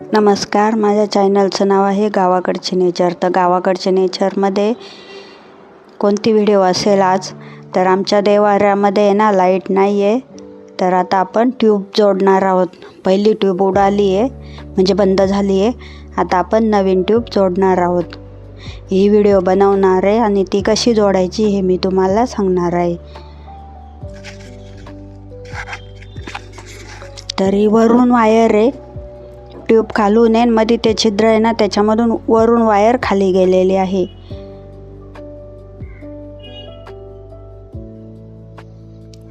नमस्कार माझ्या चॅनलचं नाव आहे गावाकडचे नेचर. तर गावाकडचे नेचरमध्ये कोणती व्हिडिओ असेल आज? तर आमच्या देवाऱ्यामध्ये आहे ना लाइट नाही आहे. तर आता आपण ट्यूब जोडणार आहोत. पहिली ट्यूब उडाली आहे म्हणजे बंद झाली आहे. आता आपण नवीन ट्यूब जोडणार आहोत. ही व्हिडिओ बनवणार आहे आणि ती कशी जोडायची हे मी तुम्हाला सांगणार आहे. तर ही वरून वायर आहे. ट्यूब खालून आहे मध्ये ते छिद्र आहे ना त्याच्यामधून वरून वायर खाली गेलेली आहे.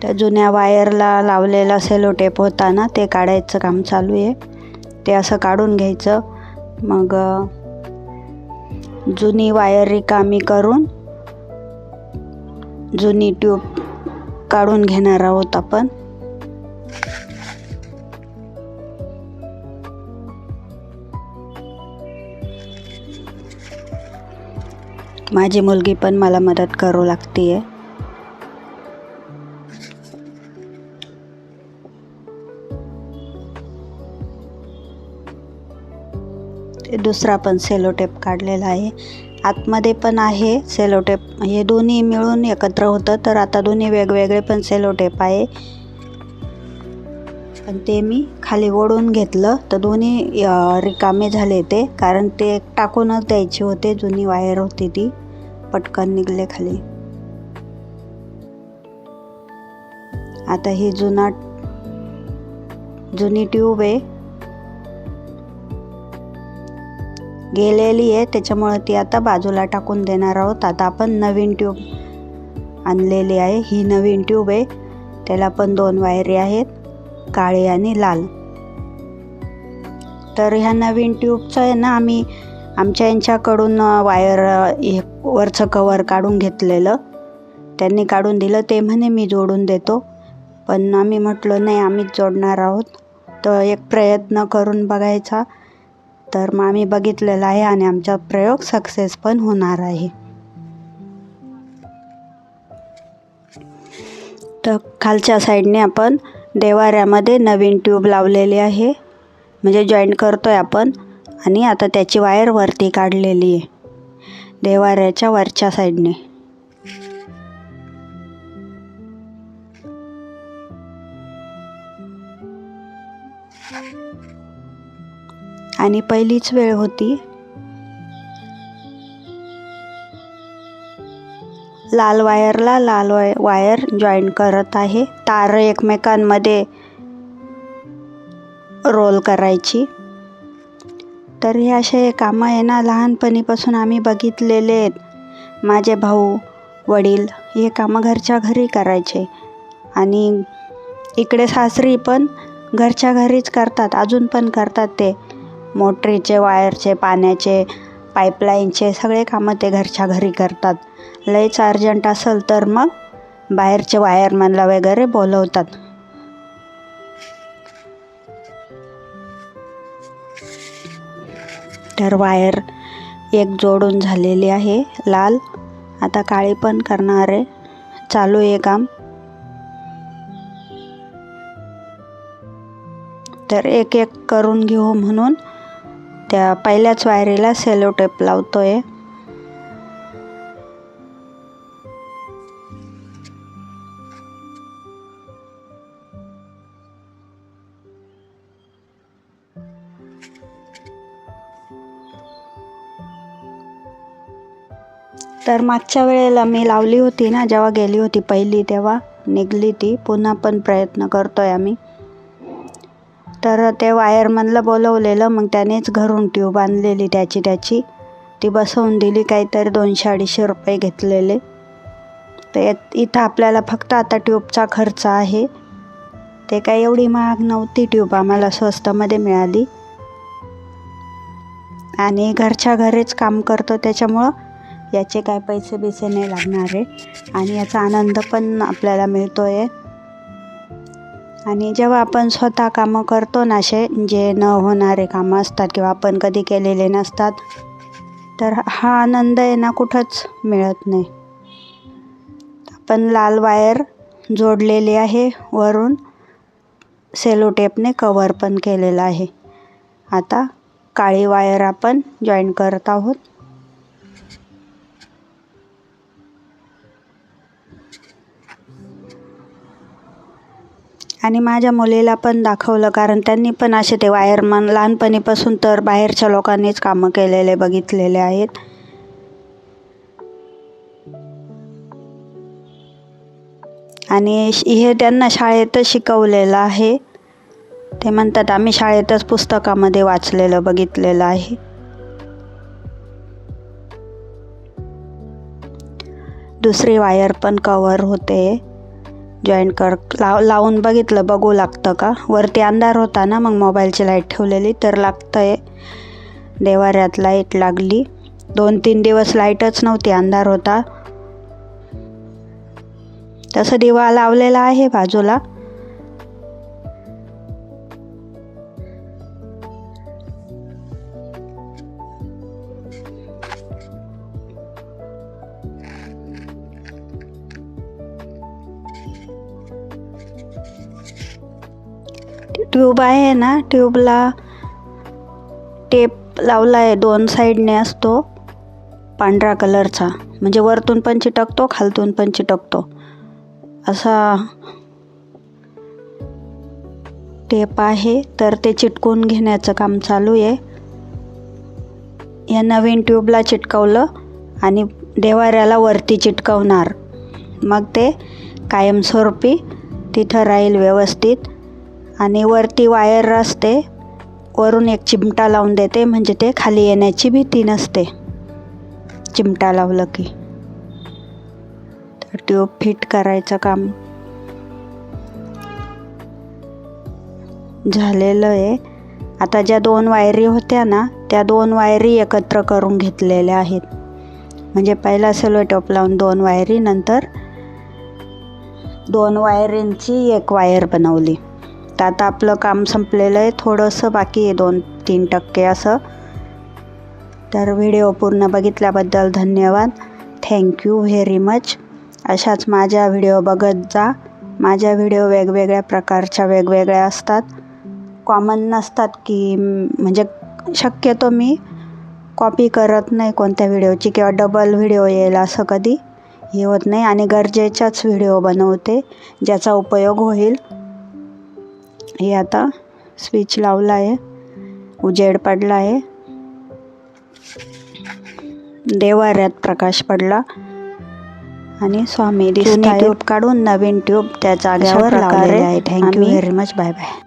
त्या जुन्या वायरला लावलेला सेलो टेप होता ना ते काढायचं काम चालू आहे. ते असं काढून घ्यायचं. मग जुनी वायर रिकामी करून जुनी ट्यूब काढून घेणार आहोत आपण. माझी मुलगी पण मला मदत करू लागते आहे दुसरा पण सेलो टेप काढलेला आहे. आतमध्ये पण आहे सेलो टेप हे दोन्ही मिळून एकत्र होतं तर आता दोन्ही वेगवेगळे पण सेलो टेप आहे. पण ते मी खाली ओढून घेतलं. तर दोन्ही रिकामे झाले ते. कारण ते टाकूनच द्यायचे होते. जुनी वायर होती ती. पटकन निघले खाली. आता ही जुना जुनी ट्यूब आहे. गेलेली आहे. त्याच्यामुळे ती आता बाजूला टाकून देणार आहोत. आता आपण नवीन ट्यूब आणलेली आहे. ही नवीन ट्यूब आहे. त्याला पण दोन वायरी आहेत. काळे आणि लाल. तर ह्या नवीन ट्यूबचं आहे ना आम्ही आमच्या यांच्याकडून वायर हे वरचं कवर काढून घेतलेलं. त्यांनी काढून दिलं ते म्हणे मी जोडून देतो. पण आम्ही म्हटलं नाही आम्हीच जोडणार आहोत. तर एक प्रयत्न करून बघायचा. तर मग आम्ही बघितलेला आहे आणि आमचा प्रयोग सक्सेस पण होणार आहे. तर खालच्या साईडने आपण देवाऱ्यामध्ये नवीन ट्यूब लावलेली आहे. म्हणजे जॉईंट करतो आहे आपण. आणि आता त्याची वायर वरती काढलेली आहे. देवाऱ्याच्या वरच्या साईडने आणि पहिलीच वेळ होती. लाल वायरला लाल वाय वायर जॉईन करत आहे. तार एकमेकांमध्ये रोल करायची. तर हे असे कामं आहे ना लहानपणीपासून आम्ही बघितलेले आहेत. माझे भाऊ वडील हे कामं घरच्या घरी करायचे. आणि इकडे सासरी पण घरच्या घरीच करतात अजून पण करतात ते. मोटरीचे वायरचे पाण्याचे पाईपलाईनचे सगळे कामं ते घरच्या घरी करतात. लयच अर्जंट असेल तर मग बाहेरचे वायरमॅनला वगैरे बोलवतात. तर वायर एक जोडून झालेली आहे लाल. आता काळी पण करणार आहे. चालू आहे काम. तर एक एक करून घेऊ म्हणून. त्या पहिल्याच वायरीला सेलो टेप आहे तर मागच्या वेळेला मी लावली होती ना जेव्हा गेली होती पहिली तेव्हा निघली ती. पुन्हा पण प्रयत्न करतोय आम्ही. तर ते वायरमनला बोलवलेलं मग त्यानेच घरून ट्यूब आणलेली त्याची त्याची. ती बसवून दिली काहीतरी दोनशे अडीचशे रुपये घेतलेले. तर इथं आपल्याला फक्त आता ट्यूबचा खर्च आहे. ते काही एवढी महाग नव्हती ट्यूब आम्हाला स्वस्तामध्ये मिळाली. आणि घरच्या घरीच काम करतो त्याच्यामुळं याचे काय पैसे बिसे नाही लागणार आहे. आणि याचा आनंद पण आपल्याला मिळतो आहे आणि जेव्हा आपण स्वतः कामं करतो ना असे जे न होणारे कामं असतात किंवा आपण कधी केलेले नसतात तर हा आनंद आहे ना कुठंच मिळत नाही. आपण लाल वायर जोडलेली आहे वरून. सेलो टेपने कवर पण केलेलं आहे. आता काळी वायर आपण जॉईन करत आहोत. आणि माझ्या मुलीला पण दाखवलं कारण त्यांनी पण असे ते वायरमन लहानपणीपासून तर बाहेरच्या लोकांनीच कामं केलेले बघितलेले आहेत. आणि श- हे त्यांना शाळेतच शिकवलेलं आहे. ते म्हणतात आम्ही शाळेतच पुस्तकामध्ये वाचलेलं बघितलेलं आहे. दुसरी वायर पण कवर होते. जॉईन कर. लाव लावून बघितलं बघू लागतं का? वरती अंधार होता ना मग मोबाईलची लाइट ठेवलेली तर लागतं आहे देवाऱ्यात लाइट लागली. दोन तीन दिवस लाईटच नव्हती अंधार होता. तसं दिवा लावलेला आहे बाजूला. ट्यूब आहे ना ट्यूबला टेप लावला आहे दोन साईडने असतो पांढरा कलरचा. म्हणजे वरतून पण चिटकतो खालतून पण चिटकतो. असा टेप आहे तर ते चिटकून घेण्याचं काम चालू आहे. या नवीन ट्यूबला चिटकवलं आणि देवाऱ्याला वरती चिटकवणार. मग ते कायमस्वरूपी तिथं राहील व्यवस्थित. आणि वरती वायर असते. वरून एक चिमटा लावून देते म्हणजे ते खाली येण्याची भीती नसते. चिमटा लावलं की. तर ट्यूब फिट करायचं काम झालेलं आहे. आता ज्या दोन वायरी होत्या ना त्या दोन वायरी एकत्र करून घेतलेल्या आहेत. म्हणजे पहिला सेलो टॉप लावून दोन वायरी नंतर दोन वायरींची एक वायर बनवली. तर आता आपलं काम संपलेलं आहे. थोडंसं बाकी आहे दोन तीन टक्के असं. तर व्हिडिओ पूर्ण बघितल्याबद्दल धन्यवाद. थँक्यू व्हेरी मच अशाच माझ्या व्हिडिओ बघत जा. माझ्या व्हिडिओ वेगवेगळ्या प्रकारच्या वेगवेगळ्या असतात. कॉमन नसतात की म्हणजे शक्यतो मी कॉपी करत नाही कोणत्या व्हिडिओची किंवा डबल व्हिडिओ येईल असं कधी. हे होत नाही आणि गरजेच्याच व्हिडिओ बनवते ज्याचा उपयोग होईल. हे आता स्विच लावला आहे. उजेड पडला आहे. देवाऱ्यात प्रकाश पडला. आणि स्वामी दिसत ट्यूब काढून नवीन ट्यूब त्या जागेवर लावलेले आहे. Thank you very much bye bye